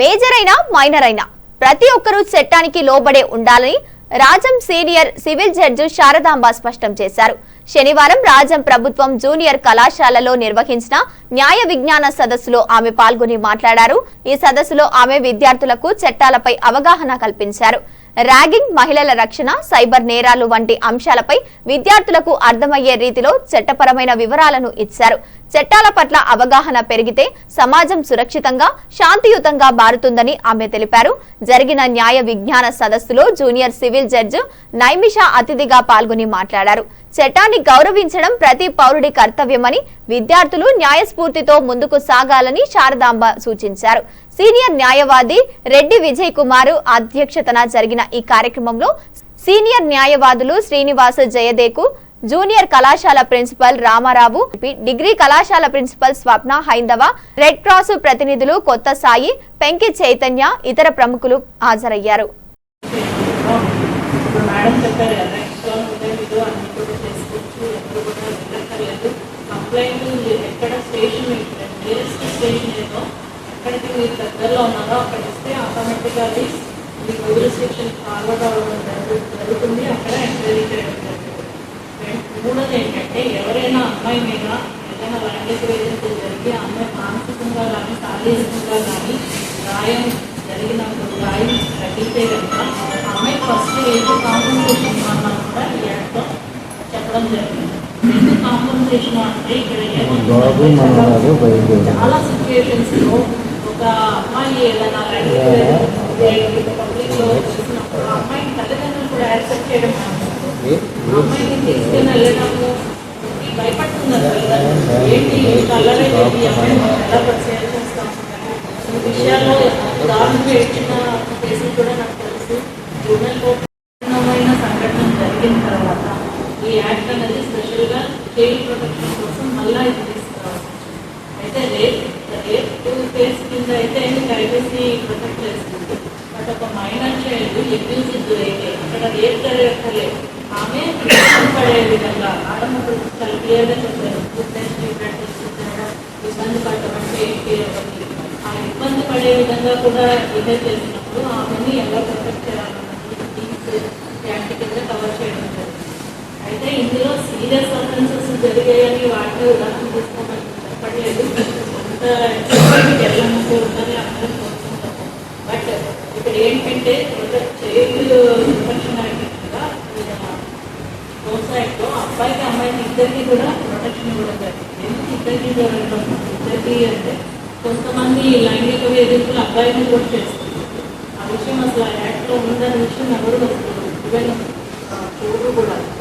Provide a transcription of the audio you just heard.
Major అయినా minor అయినా. ప్రతి ఒక్కరూ చట్టానికి లోబడే ఉండాలని Rajam senior civil judge Saradamba స్పష్టం చేశారు. శనివారం రాజం ప్రభుత్వం జూనియర్ కళాశాలలో నిర్వహించిన న్యాయ విజ్ఞాన సదస్సులో ఆమె పాల్గొని మాట్లాడారు. ఈ సదస్సులో ఆమె విద్యార్థులకు చట్టాలపై అవగాహన కల్పించారు. ర్యాగింగ్ మహిళల రక్షణ సైబర్ నేరాలు వంటి అంశాలపై విద్యార్థులకు అర్థమయ్యే రీతిలో చట్టపరమైన వివరాలను ఇచ్చారు. చట్టాల పట్ల అవగాహన పెరిగితే సమాజం సురక్షితంగా శాంతియుతంగా మారుతుందని ఆమె తెలిపారు. జరిగిన న్యాయ విజ్ఞాన సదస్సులో జూనియర్ సివిల్ జడ్జి నైమిషా అతిథిగా పాల్గొని మాట్లాడారు. చట్టాన్ని గౌరవించడం ప్రతి పౌరుడి కర్తవ్యమని విద్యార్థులు న్యాయస్ఫూర్తితో ముందుకు సాగాలని శారదాంబ సూచించారు. సీనియర్ న్యాయవాది రెడ్డి విజయ్ కుమార్ అధ్యక్షతన జరిగిన ఈ కార్యక్రమంలో సీనియర్ న్యాయవాదులు శ్రీనివాస జయదేకు జూనియర్ కళాశాల ప్రిన్సిపల్ రామారావు డిగ్రీ కళాశాల ప్రిన్సిపల్ స్వప్న హైందవ రెడ్ క్రాస్ ప్రతినిధులు కొత్త సాయి పెంకి చైతన్య ఇతర ప్రముఖులు హాజరయ్యారు. కంప్లైంట్ ఎక్కడ స్టేషన్ నియరెస్ట్ స్టేషన్ ఏదో ఎక్కడికి మీరు దగ్గరలో ఉన్నారో అక్కడ ఇస్తే ఆటోమేటిక్గా అది మీకు స్టేషన్ ఫార్వర్డ్ అవ్వడం జరుగుతుంది. అక్కడ ఎంక్వైరీ చేయడం జరుగుతుంది. మూడోది ఏంటంటే ఎవరైనా అమ్మాయి మీద ఏదైనా లైంగిక వేధింపులు జరిగి ఆ అమ్మాయి మానసికంగా కానీ శారీరకంగా కానీ గాయం జరిగినప్పుడు గాయం తగ్గితే కనుక ఆ అమ్మాయి ఫస్ట్ ఏదో కాంపెన్సేషన్ అన్నా కూడా ఈ యాక్ట్లో చెప్పడం జరిగింది బాబు మనవాడు బయలుదేరాడు చాలా సిచ్యువేషన్స్లో ఒక అమ్మాయి ఏదైనా పబ్లిక్లో చూసినప్పుడు ఆ అమ్మాయి తల్లిదండ్రులు కూడా యాక్సెప్ట్ చేయడం అమ్మాయిని తీసుకుని వెళ్ళడము ఈ భయపడుతున్నారు తల్లిదండ్రులు. ఏంటి ఇంత అల్లరి ఏంటి? ఈ అమ్మాయిని మనం ఎలా పరిచయం చేస్తాం? ఈ విషయాల్లో దారుణంగా ఇచ్చిన కేసులు కూడా నాకు తెలుసు జూనియర్ కోర్టు కఠినమైన సంఘటన జరిగిన తర్వాత ఈ యాక్ట్ అనేది స్పెషల్గా ప్రొటెక్షన్ కోసం మళ్ళా ఇది తీసుకురావాలి. అయితే రేప్ రేప్ కేసు కింద అయితే ప్రైవసీ ప్రొటెక్ట్ చేస్తుంది. బట్ ఒక మైనర్ చైల్డ్ ఎబ్యూజ్ అయితే అక్కడ రేప్ జరగక్కర్లేదు. ఆమె పడే విధంగా ఆడమ్మప్పుడు చాలా క్లియర్గా చెప్పారు. ఇబ్బంది పడడం ఆ ఇబ్బంది పడే విధంగా కూడా ఇదే చేసినప్పుడు ఆమెని ఎలా ప్రొటెక్ట్ చేయాలన్నది ఈ యాక్ట్ కింద కవర్ చేయడం జరిగింది. అయితే ఇందులో సీరియస్ అఫెన్సెస్ జరిగాయని వాటిలో ఉదాహరణ తీసుకోమని చెప్పట్లేదు అంత ఉందని అందరం కోరుకుంటాము. బట్ ఇక్కడ ఏంటంటే చైల్డ్ ప్రొటెక్షన్ యాక్ట్ కింద సొసైటీలో అబ్బాయికి అమ్మాయికి ఇద్దరికి కూడా ప్రొటెక్షన్ ఇవ్వడం జరిగింది. ఎందుకు ఇద్దరికి ఇద్దరికి అంటే కొంతమంది లైంగిక వేధింపులు అబ్బాయిని కూడా చేస్తుంది ఆ విషయం అసలు ఆ యాక్ట్లో ఉందనే విషయం ఎవరు చూడు కూడా